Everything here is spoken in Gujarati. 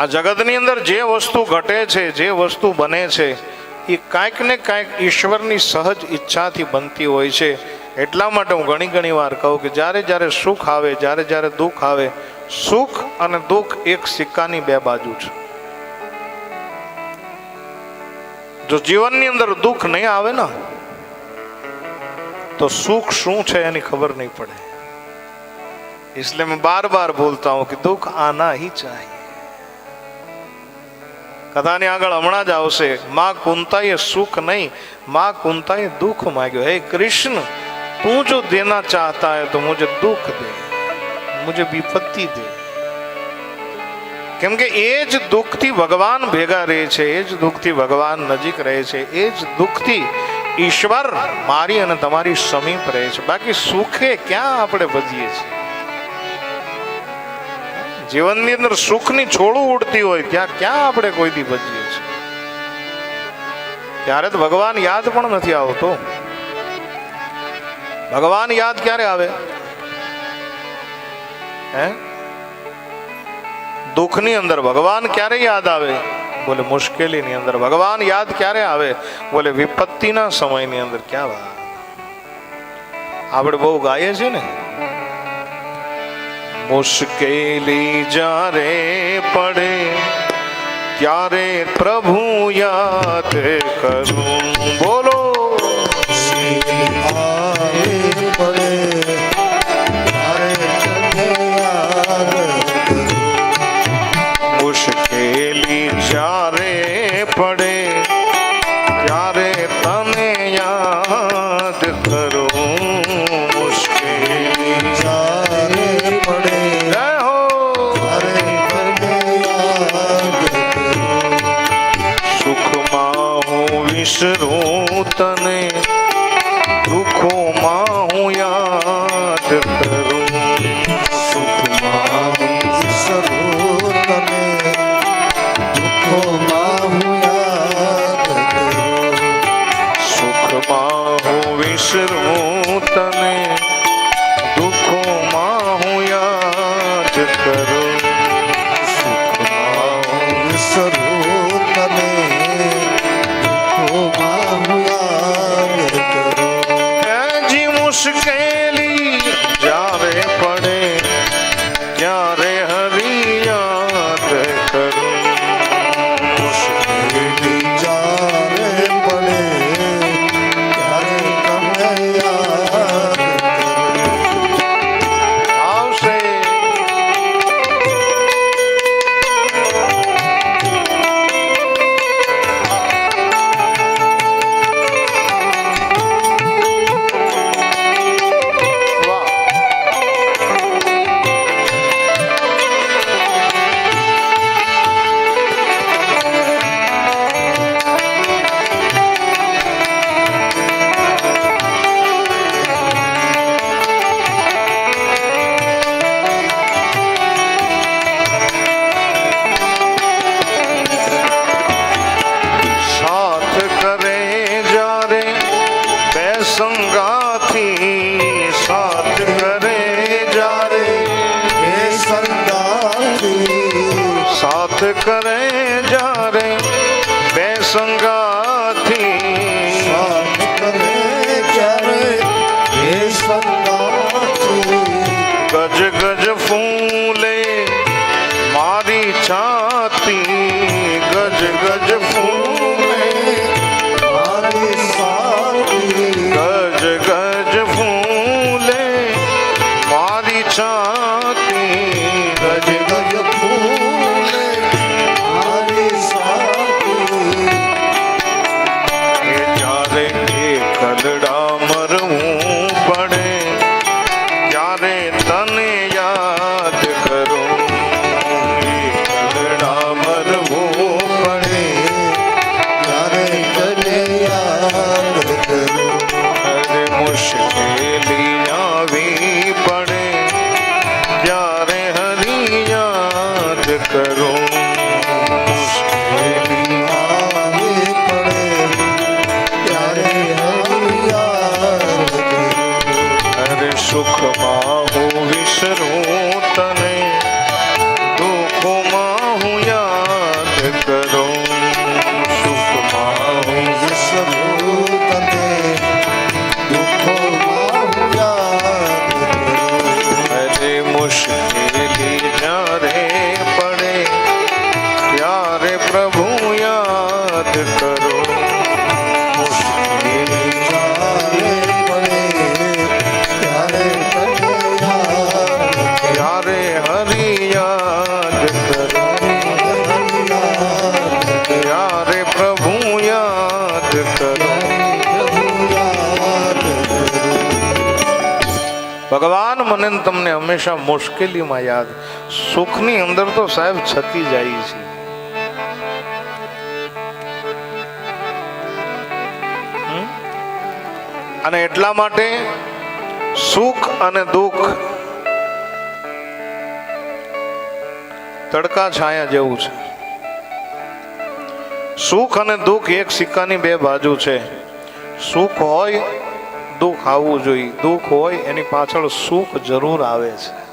આ જગતની અંદર જે વસ્તુ ઘટે છે, જે વસ્તુ બને છે, એ કાંઈક ને કાંઈક ઈશ્વરની સહજ ઈચ્છાથી બનતી હોય છે. એટલા માટે હું ઘણી ઘણી વાર કહું કે જ્યારે જ્યારે સુખ આવે, જ્યારે જ્યારે દુઃખ આવે, સુખ અને દુઃખ એક સિક્કાની બે બાજુ છે. જો જીવનની અંદર દુઃખ નહીં આવે ને, તો સુખ શું છે એની ખબર નહીં પડે. એટલે મેં બાર બાર બોલતા હું કે દુઃખ આના હી ચાહી. કથાની આગળ હમણાં જ આવશે. માં કુંતાએ સુખ નહીં. માં કુંતાએ દુઃખ માગ્યું. હે કૃષ્ણ, તું જો દેના ચાહતા હે તો મુજે દુઃખ દે. મુજે વિપત્તિ દે. કેમ કે એ જ દુઃખથી ભગવાન ભેગા રહે છે, એ જ દુઃખથી ભગવાન નજીક રહે છે, એ જ દુઃખથી ઈશ્વર મારી અને તમારી સમીપ રહે છે. બાકી સુખે ક્યાં આપણે વધીએ છીએ? જીવનની અંદર સુખની છોડું ઉડતી હોય ત્યાં ક્યાં આપણે કોઈથી બચીએ છીએ? ત્યારે તો ભગવાન યાદ પણ નથી આવતો. ભગવાન યાદ ક્યારે આવે? હે? દુઃખની અંદર ભગવાન ક્યારે યાદ આવે? બોલે, મુશ્કેલીની અંદર. ભગવાન યાદ ક્યારે આવે? બોલે, વિપત્તિના સમયની અંદર. ક્યાં વાત? આપણે બહુ ગાઈએ છીએ ને? મુશ્કેલી જ્યારે પડે ત્યારે પ્રભુ યાદ કરું. બોલો. મુશ્કેલી જ્યારે પડે સુખમાં હું વિસરું તને દુઃખોમાં હું યાદ કરું સુખમાં હું જી સાથ કરે જ્યારે બે હંમેશા મુશ્કેલીમાં યાદ. સુખની અંદર તો સાહેબ છકી જાય છે. અને એટલા માટે સુખ અને દુઃખ તડકા છાયા જેવું છે. સુખ અને દુઃખ એક સિક્કાની બે બાજુ છે. સુખ હોય દુઃખ આવવું જોઈએ. દુઃખ હોય એની પાછળ સુખ જરૂર આવે છે.